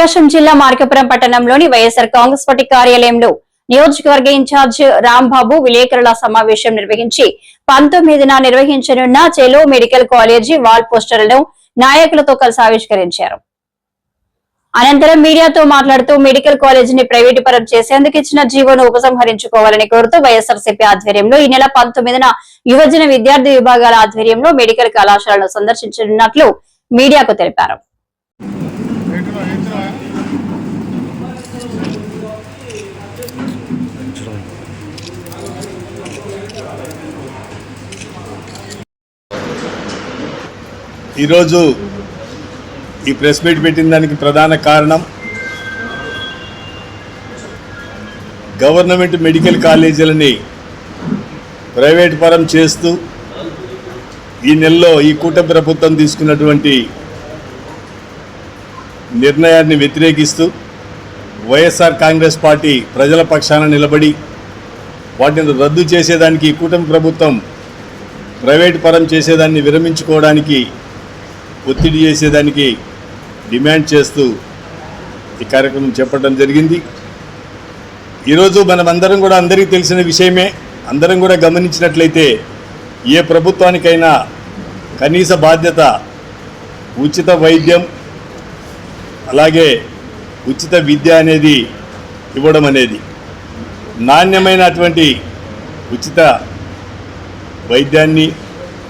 ప్రకాశం జిల్లా మార్కపురం పట్టణంలోని వైఎస్ఆర్ కాంగ్రెస్ పార్టీ కార్యాలయంలో నియోజకవర్గ ఇన్ఛార్జ్ రాంబాబు విలేకరుల సమావేశం నిర్వహించి పంతొమ్మిదిన నిర్వహించనున్న చెలో మెడికల్ కాలేజీ వాల్ పోస్టర్లను నాయకులతో కలిసి ఆవిష్కరించారు. అనంతరం మీడియాతో మాట్లాడుతూ మెడికల్ కాలేజీని ప్రైవేటు పరం చేసేందుకు ఇచ్చిన జీవోను ఉపసంహరించుకోవాలని కోరుతూ వైఎస్ఆర్సీపీ ఆధ్వర్యంలో ఈ నెల పంతొమ్మిదిన యువజన విద్యార్థి విభాగాల ఆధ్వర్యంలో మెడికల్ కళాశాలను సందర్శించనున్నట్లు మీడియాకు తెలిపారు. ఈరోజు ఈ ప్రెస్ మీట్ పెట్టిన దానికి ప్రధాన కారణం గవర్నమెంట్ మెడికల్ కాలేజీలని ప్రైవేట్ పరం చేస్తూ ఈ నెలలో ఈ కూటమి ప్రభుత్వం తీసుకున్నటువంటి నిర్ణయాన్ని వ్యతిరేకిస్తూ వైఎస్ఆర్ కాంగ్రెస్ పార్టీ ప్రజల పక్షాన నిలబడి వాటిని రద్దు చేసేదానికి ఈ కూటమి ప్రభుత్వం ప్రైవేట్ పరం చేసేదాన్ని విరమించుకోవడానికి ఒత్తిడి చేసేదానికి డిమాండ్ చేస్తూ ఈ కార్యక్రమం చెప్పడం జరిగింది. ఈరోజు మనమందరం కూడా అందరికీ తెలిసిన విషయమే అందరం కూడా గమనించినట్లయితే ఏ ప్రభుత్వానికైనా కనీస బాధ్యత ఉచిత వైద్యం అలాగే ఉచిత విద్య అనేది ఇవ్వడం అనేది నాణ్యమైనటువంటి ఉచిత వైద్యాన్ని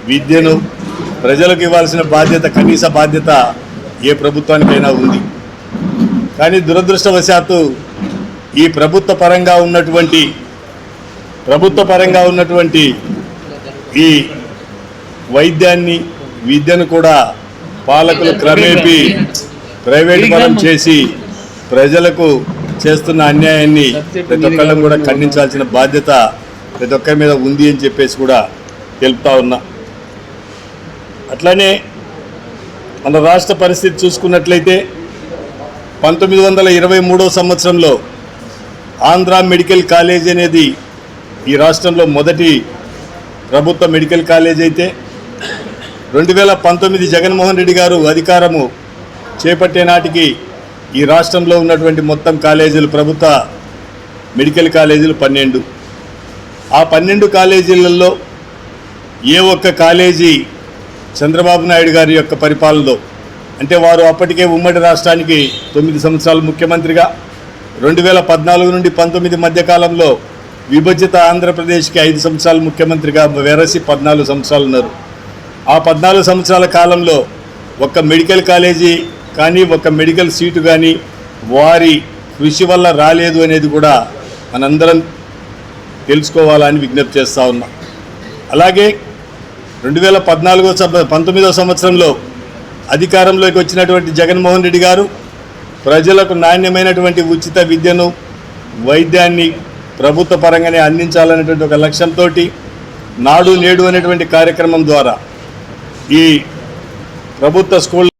విద్యను ప్రజలకు ఇవ్వాల్సిన బాధ్యత కనీస బాధ్యత ఏ ప్రభుత్వానికైనా ఉంది. కానీ దురదృష్టవశాత్తు ఈ ప్రభుత్వ పరంగా ఉన్నటువంటి ప్రభుత్వ పరంగా ఉన్నటువంటి ఈ వైద్యాన్ని విద్యను కూడా పాలకులు క్రమేపీ ప్రైవేట్ పరం చేసి ప్రజలకు చేస్తున్న అన్యాయాన్ని ప్రతి ఒక్కళ్ళం కూడా ఖండించాల్సిన బాధ్యత ప్రతి ఒక్కరి మీద ఉంది అని చెప్పేసి కూడా తెలుపుతా ఉన్నా. అట్లనే మన రాష్ట్ర పరిస్థితి చూసుకున్నట్లయితే పంతొమ్మిది వందల ఇరవై మూడో సంవత్సరంలో ఆంధ్ర మెడికల్ కాలేజ్ అనేది ఈ రాష్ట్రంలో మొదటి ప్రభుత్వ మెడికల్ కాలేజ్ అయితే. రెండు వేల పంతొమ్మిది జగన్మోహన్ రెడ్డి గారు అధికారము చేపట్టే నాటికి ఈ రాష్ట్రంలో ఉన్నటువంటి మొత్తం కాలేజీలు ప్రభుత్వ మెడికల్ కాలేజీలు పన్నెండు. ఆ పన్నెండు కాలేజీలలో ఏ ఒక్క కాలేజీ చంద్రబాబు నాయుడు గారి యొక్క పరిపాలనలో. అంటే వారు అప్పటికే ఉమ్మడి రాష్ట్రానికి తొమ్మిది సంవత్సరాలు ముఖ్యమంత్రిగా రెండు వేల పద్నాలుగు నుండి పంతొమ్మిది మధ్యకాలంలో విభజిత ఆంధ్రప్రదేశ్కి ఐదు సంవత్సరాలు ముఖ్యమంత్రిగా వెరసి పద్నాలుగు సంవత్సరాలు ఉన్నారు. ఆ పద్నాలుగు సంవత్సరాల కాలంలో ఒక మెడికల్ కాలేజీ కానీ ఒక మెడికల్ సీటు కానీ వారి కృషి వల్ల రాలేదు అనేది కూడా మనందరం తెలుసుకోవాలని విజ్ఞప్తి చేస్తూ ఉన్నాం. అలాగే రెండు వేల పద్నాలుగో పంతొమ్మిదో సంవత్సరంలో అధికారంలోకి వచ్చినటువంటి జగన్మోహన్ రెడ్డి గారు ప్రజలకు నాణ్యమైనటువంటి ఉచిత విద్యను వైద్యాన్ని ప్రభుత్వ పరంగానే అందించాలనేటువంటి ఒక లక్ష్యంతో నాడు నేడు అనేటువంటి కార్యక్రమం ద్వారా ఈ ప్రభుత్వ స్కూల్